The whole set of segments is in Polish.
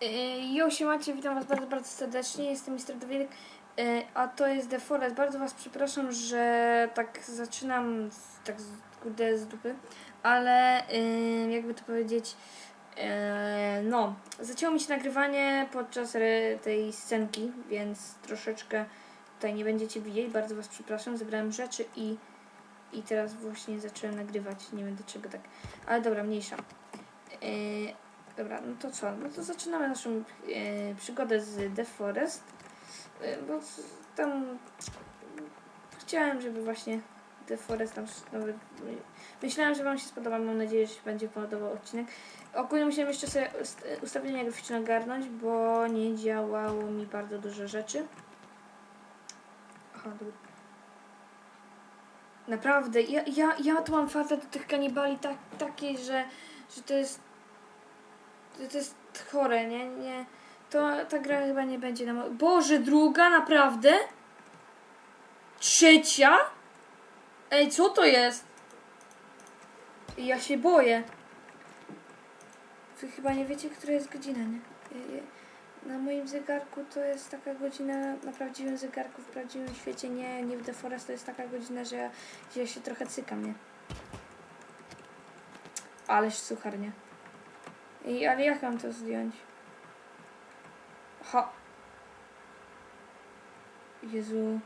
Yy, Jo, siemacie, witam was bardzo, bardzo serdecznie. Jestem Mr. Dawidek, yy, a to jest The Forest. Bardzo was przepraszam, że tak zaczynam tak z, kurde z dupy, ale yy, jakby to powiedzieć, no, zaczęło mi się nagrywanie podczas tej scenki, więc troszeczkę tutaj nie będziecie widzieć. Bardzo was przepraszam, zebrałem rzeczy i, i teraz właśnie zacząłem nagrywać. Nie wiem dlaczego tak, ale dobra, mniejsza. Dobra, no to co? No to zaczynamy naszą e, przygodę z The Forest. E, bo tam chciałem, żeby właśnie The Forest nawet. Myślałem, że Wam się spodoba. Mam nadzieję, że się będzie podobał odcinek. Ogólnie musiałem jeszcze sobie ust- ustawienia graficzne ogarnąć, bo nie działało mi bardzo dużo rzeczy. Aha, dobra. Naprawdę, ja, ja, ja tu mam fazę do tych kanibali tak, takiej, że, że to jest to, jest chore, nie? nie. To ta gra chyba nie będzie na Boże, druga, naprawdę? Trzecia? Ej, co to jest? Ja się boję. Wy chyba nie wiecie, która jest godzina, nie? Na moim zegarku to jest taka godzina, na prawdziwym zegarku, w prawdziwym świecie, nie, nie w The Forest, to jest taka godzina, że ja, że ja się trochę cykam, nie? Ależ suchar, nie? I, ale jak mam to zdjąć? Ha. Jezu.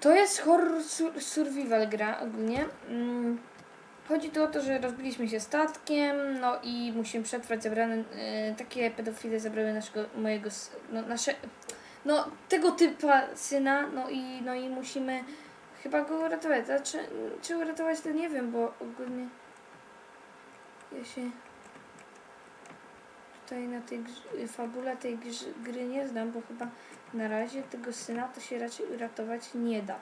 To jest horror sur survival gra ogólnie. Mm. Chodzi tu o to, że rozbiliśmy się statkiem, no i musimy przetrwać zabrane, e, takie pedofile zabrały naszego, mojego, no nasze, no tego typa syna, no i, no i musimy chyba go uratować. Znaczy, czy uratować to nie wiem, bo ogólnie ja się tutaj na tej grz- fabule tej grz- gry nie znam, bo chyba na razie tego syna to się raczej uratować nie da.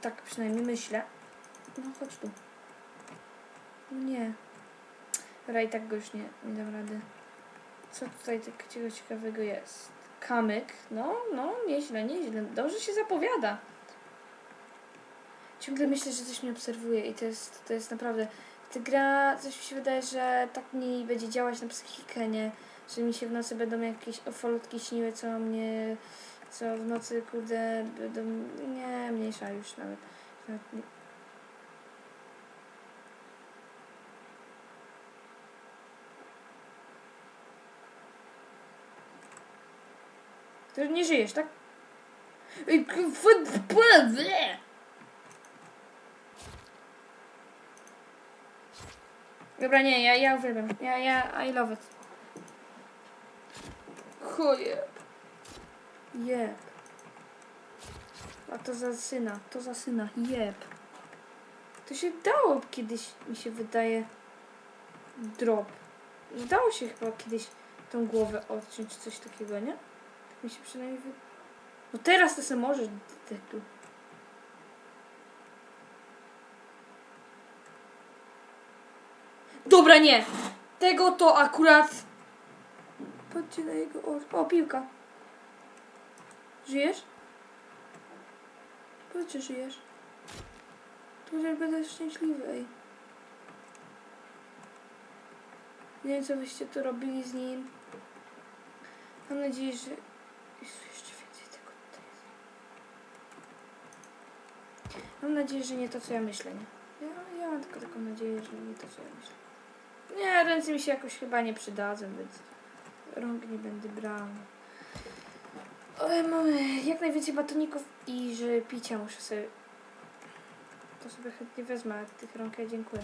Tak przynajmniej myślę. No chodź tu. Nie. I tak go już nie, nie dam rady. Co tutaj takiego ciekawego jest? Kamyk. No, no, nieźle, nieźle. Dobrze się zapowiada. Ciągle myślę, że coś mnie obserwuje i to jest, to jest naprawdę... Ta gra, coś mi się wydaje, że tak mi będzie działać na psychikę, nie? Że mi się w nocy będą jakieś ofolutki śniły, co mnie... Co w nocy, kurde, będą... Nie, mniejsza już nawet. nawet nie. Ty nie żyjesz, tak? Dobra, nie, ja, ja uwielbiam. Ja, ja, I love it. Chuje. Jeb. A to za syna, to za syna, jeb. To się dało kiedyś, mi się wydaje, drop. Dało się chyba kiedyś tą głowę odciąć, coś takiego, nie? Tak mi się przynajmniej. No teraz to se możesz, detektu. Dobra, nie! Tego to akurat... Patrzcie na jego. O, piłka. Żyjesz? Że żyjesz. To że będę szczęśliwy, ej. Nie wiem, co byście tu robili z nim. Mam nadzieję, że... Jeszcze więcej tego tutaj jest. Mam nadzieję, że nie to, co ja myślę, nie? Ja, ja mam tylko taką nadzieję, że nie to, co ja myślę. Nie, ręce mi się jakoś chyba nie przydadzą, więc rąk nie będę brał. Oj, mamy jak najwięcej batoników i że picia muszę sobie... To sobie chętnie wezmę, ale tych rąk ja dziękuję.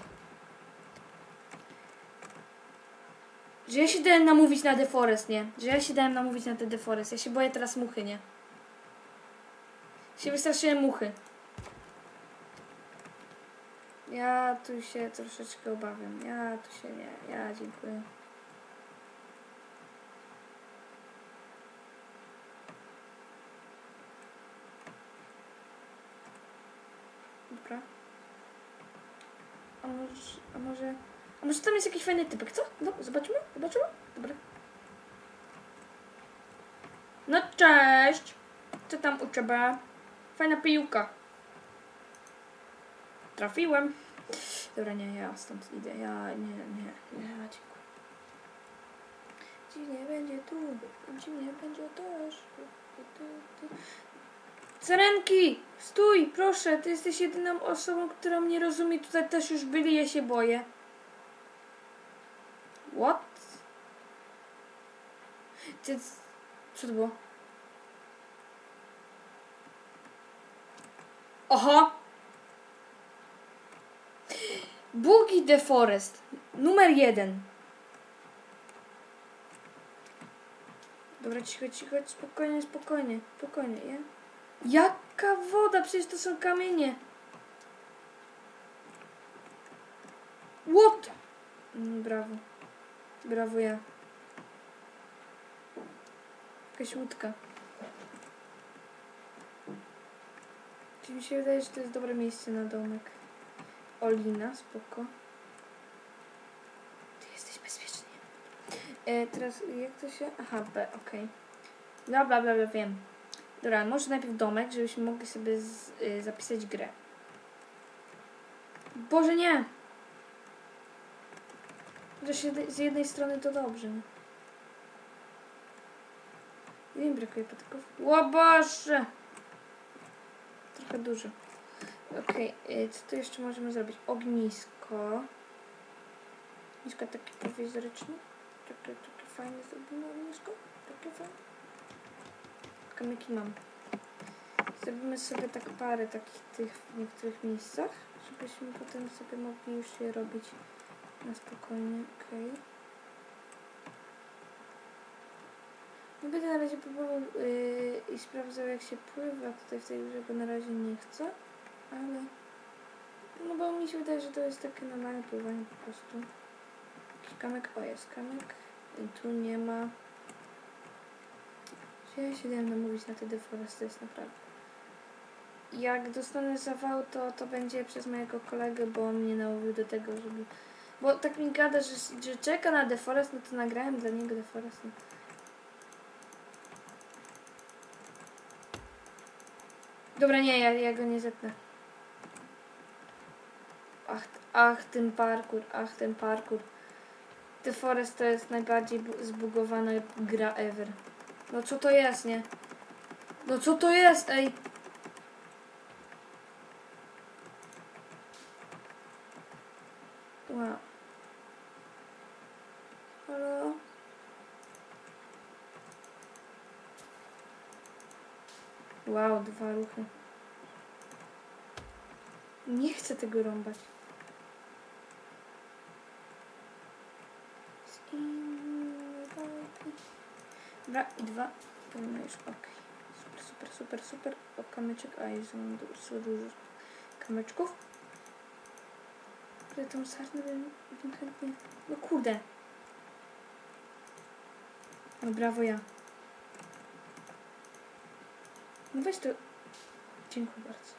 Że ja się dałem namówić na The Forest, nie? Że ja się dałem namówić na te The Forest. Ja się boję teraz muchy, nie? Się wystraszyłem muchy. Ja tu się troszeczkę obawiam. Ja tu się nie. Ja dziękuję. Dobra. A może, a może, a może tam jest jakiś fajny typek, co? No, zobaczymy, zobaczymy. Dobra. No cześć! Co tam u ciebie? Fajna piłka. Trafiłem. Dobra, nie, ja stąd idę. Ja nie, nie, nie, ja dziękuję. Dziwnie będzie tu, dziwnie będzie też. Sarenki, stój, proszę, ty jesteś jedyną osobą, która mnie rozumie. Tutaj też już byli, ja się boję. What? Ty, co to było? Oho! Bugi the Forest. Numer jeden. Dobra, cicho, cicho, spokojnie, spokojnie, spokojnie, ja? Jaka woda? Przecież to są kamienie. What? Mm, brawo. Brawo ja. Jakaś łódka. Czy mi się wydaje, że to jest dobre miejsce na domek. Olina, spoko. Ty jesteś bezpiecznie. E, teraz jak to się... Aha, B, okej. Bla, bla, bla, bla, wiem. Dobra, może najpierw domek, żebyśmy mogli sobie z, y, zapisać grę. Boże, nie! Chociaż z jednej strony to dobrze. nie? Brakuje patyków? O Boże! Trochę dużo. Okej, y, co tu jeszcze możemy zrobić? Ognisko. Ognisko takie prowizoryczne. Takie, takie fajne zrobimy ognisko. Takie fajne. Kamyki mam. Zrobimy sobie tak parę takich tych w niektórych miejscach, żebyśmy potem sobie mogli już je robić na spokojnie. Okej. Nie będę na razie próbował yy, i sprawdzał jak się pływa tutaj w tej grze, bo na razie nie chcę, ale no bo mi się wydaje, że to jest takie normalne pływanie po prostu. Jakiś kamek, o jest kamek, I tu nie ma. Ja się dałem namówić na te deforesty, jest naprawdę. Jak dostanę zawał, to to będzie przez mojego kolegę, bo on mnie namówił do tego, żeby... Bo tak mi gada, że, że czeka na deforest, no to nagrałem dla niego deforest. No. Dobra, nie, ja, ja go nie zetnę. Ach, ten parkour, ach, ten parkour. The Forest to jest najbardziej bu- zbugowana gra ever. No co to jest, nie? No co to jest, ej? Wow. Halo? Wow, dwa ruchy. Nie chcę tego rąbać. Dobra, i dwa. Już, okej. Super, super, super, super. O, kamyczek, a jest dużo, kamyczków. Ale tą sarnę bym, bym chętnie... No kurde. No brawo ja. No weź to. Dziękuję bardzo.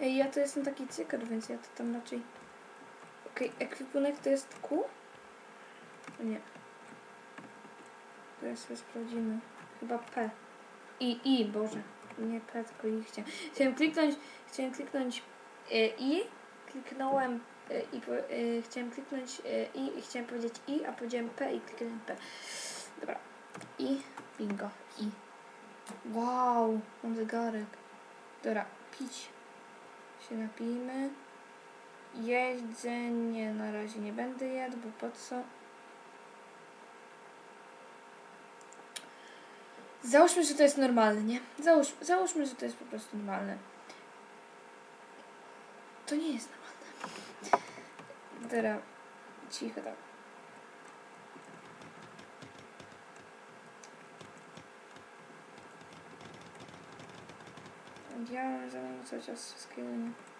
Ej, ja to jestem taki cykl, więc ja to tam raczej... Okej, ekwipunek to jest Q? Nie. Teraz sobie sprawdzimy. Chyba P. I, I, Boże. Nie P, tylko I chciałem. Chciałem kliknąć, chciałem kliknąć e, I, kliknąłem e, i po, e, chciałem kliknąć e, I i chciałem powiedzieć I, a powiedziałem P i kliknąłem P. Dobra. I, bingo. I. Wow, mam zegarek. Dobra, pić się napijmy. Jedzenie na razie nie będę jadł, bo po co? Załóżmy, że to jest normalne, nie? Załóż, załóżmy, że to jest po prostu normalne. To nie jest normalne. Dobra, cicho tak. Ja mam za mną cały czas wszystkiego nie.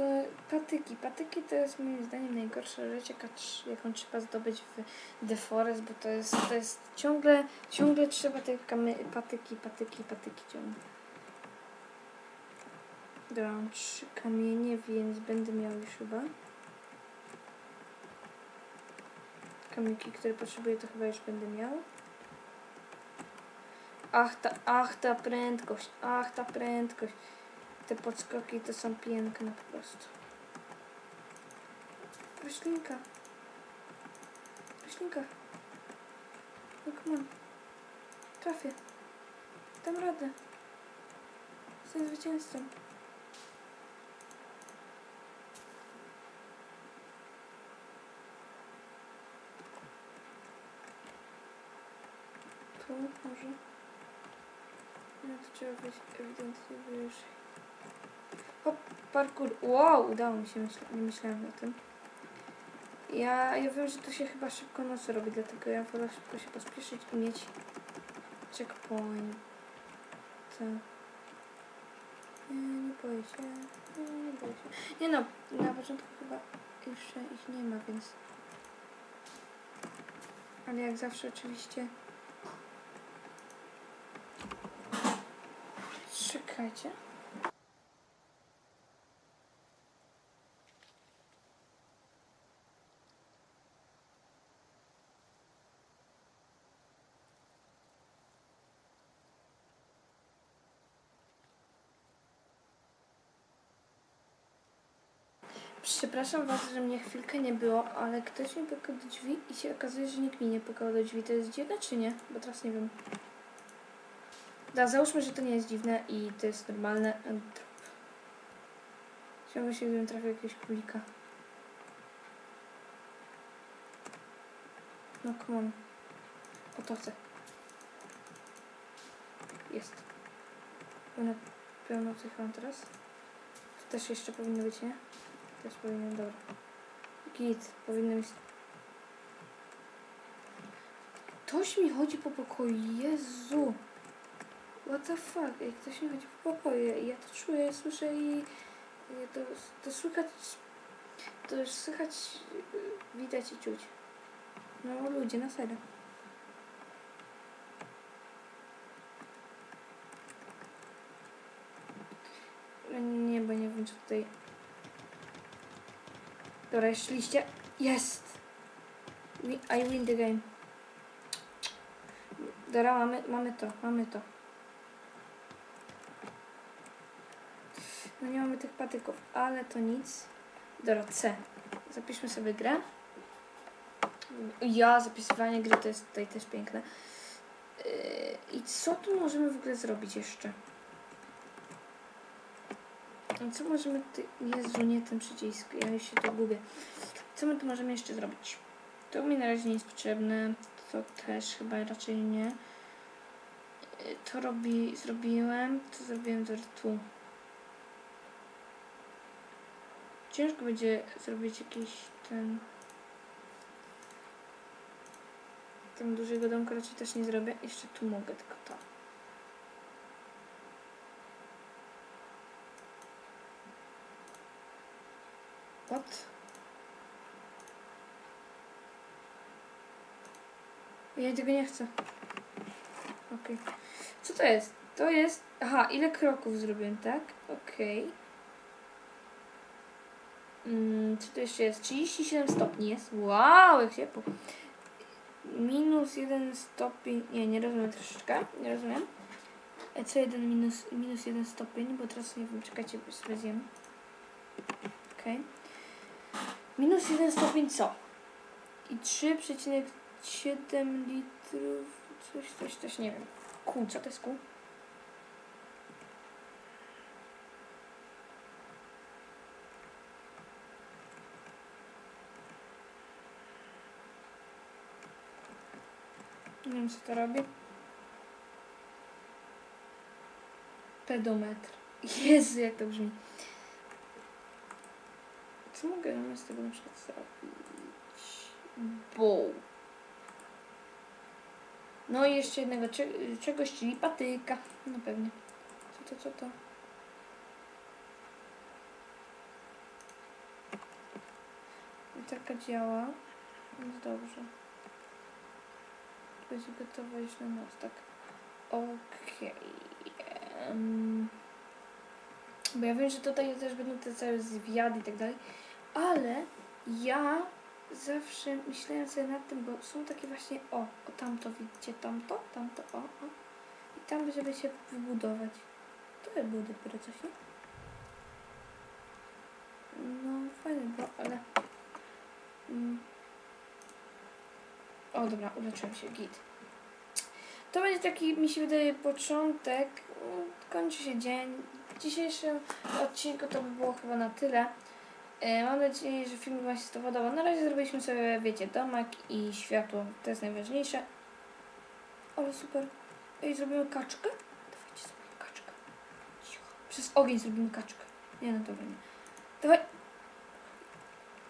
To patyki. Patyki to jest moim zdaniem najgorsza rzecz, jaka, jaką trzeba zdobyć w The Forest, bo to jest, to jest ciągle, ciągle trzeba te patyki, patyki, patyki ciągle. Dobra, mam trzy kamienie, więc będę miał już chyba. Kamyki, które potrzebuję, to chyba już będę miał. ach ta, ach ta prędkość, ach ta prędkość. Te podskoki to są piękne po prostu. Roślinka. Roślinka. No come on. Trafię. Dam radę. Jestem zwycięzcą. Tu może. No to trzeba być ewidentnie wyżej. Hop, parkour. Wow, udało mi się, nie myślałem o tym. Ja, ja wiem, że to się chyba szybko nocy robi, dlatego ja wolę szybko się pospieszyć i mieć checkpoint. Tak. Nie, nie boję się. Nie, nie boję się. Nie no, na początku chyba jeszcze ich nie ma, więc... Ale jak zawsze oczywiście... Czekajcie. Przepraszam Was, że mnie chwilkę nie było, ale ktoś mi pukał do drzwi i się okazuje, że nikt mi nie pukał do drzwi. To jest dziwne czy nie? Bo teraz nie wiem. Da, załóżmy, że to nie jest dziwne i to jest normalne. Chciałbym się, gdybym trafił jakiegoś królika. No, come on. O to chcę. Jest. Pełno, pełno tych mam teraz. To też jeszcze powinno być, nie? Też powinien, dobra. Git, powinno być. Ktoś mi chodzi po pokoju, Jezu! What the fuck? Ej, ktoś mi chodzi po pokoju, ja to czuję, słyszę i i to, to słychać, to już słychać, y, widać i czuć. No ludzie, na serio. Nie, bo nie wiem, czy tutaj... Dobra, jeszcze liście. Jest! I win the game. Dobra, mamy, mamy to, mamy to. No nie mamy tych patyków, ale to nic. Dobra, C. Zapiszmy sobie grę. Ja, zapisywanie gry to jest tutaj też piękne. Yy, I co tu możemy w ogóle zrobić jeszcze? Co możemy ty... Jezu, nie ten przycisk, ja się tu gubię. Co my tu możemy jeszcze zrobić? To mi na razie nie jest potrzebne, to też chyba raczej nie. Yy, To robi, zrobiłem, to zrobiłem do tu. Ciężko będzie zrobić jakiś ten... Tam dużego domku raczej też nie zrobię. Jeszcze tu mogę, tylko to. What? Ja tego nie chcę. Okej. Co to jest? To jest... Aha, ile kroków zrobiłem, tak? Okej. Mm, co to jeszcze jest? 37 stopni jest. Wow, jak ciepło. Minus 1 stopień. Nie, nie rozumiem troszeczkę. Nie rozumiem. E, Co jeden minus, minus 1 stopień, bo teraz nie wiem, czekajcie, bo sobie zjem. Okej. Minus 1 stopień co? I 3,7 litrów. Coś, coś, coś, nie wiem. Kół, co to jest kół? Nie wiem, co to robi. Pedometr. Jezu, jak to brzmi. Co mogę z tego na przykład zrobić? Bow. No i jeszcze jednego cze- czegoś, czyli patyka. No pewnie. Co to, co to? Taka działa. Więc dobrze. Będzie gotowa już na noc, tak? Okej. em. Bo ja wiem, że tutaj też będą te całe zwiady i tak dalej, ale ja zawsze myślałem sobie nad tym, bo są takie właśnie, o, o tamto, widzicie, tamto, tamto, o, o. I tam, żeby się wybudować. To by było dopiero coś, nie? No, fajne było, ale... Mm. O, dobra, uleczyłem się, git. To będzie taki, mi się wydaje, początek. Mm, Kończy się dzień. W dzisiejszym odcinku to by było chyba na tyle. E, Mam nadzieję, że film Wam się to podobał. Na razie zrobiliśmy sobie, wiecie, domek i światło. To jest najważniejsze. Ale super. Ej, zrobimy kaczkę? Dawajcie, zrobimy kaczkę. Cicho. Przez ogień zrobimy kaczkę. Nie, no dobra, nie. Dawaj.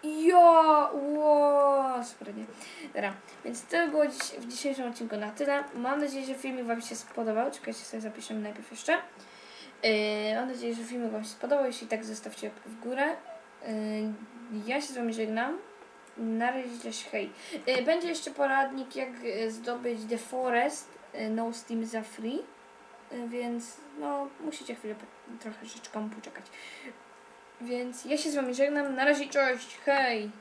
Jo, ło, super, nie. Dobra, więc to by było dziś, w dzisiejszym odcinku na tyle. Mam nadzieję, że filmik Wam się spodobał. Czekajcie, sobie zapiszemy najpierw jeszcze. Yy, mam nadzieję, że filmik Wam się spodobał. Jeśli tak, zostawcie łapkę w górę. Yy, ja się z Wami żegnam. Na razie, cześć, hej. Yy, będzie jeszcze poradnik, jak yy, zdobyć The Forest No Steam za free. Więc no, musicie chwilę trochę rzeczką poczekać. Więc ja się z Wami żegnam. Na razie, cześć, hej.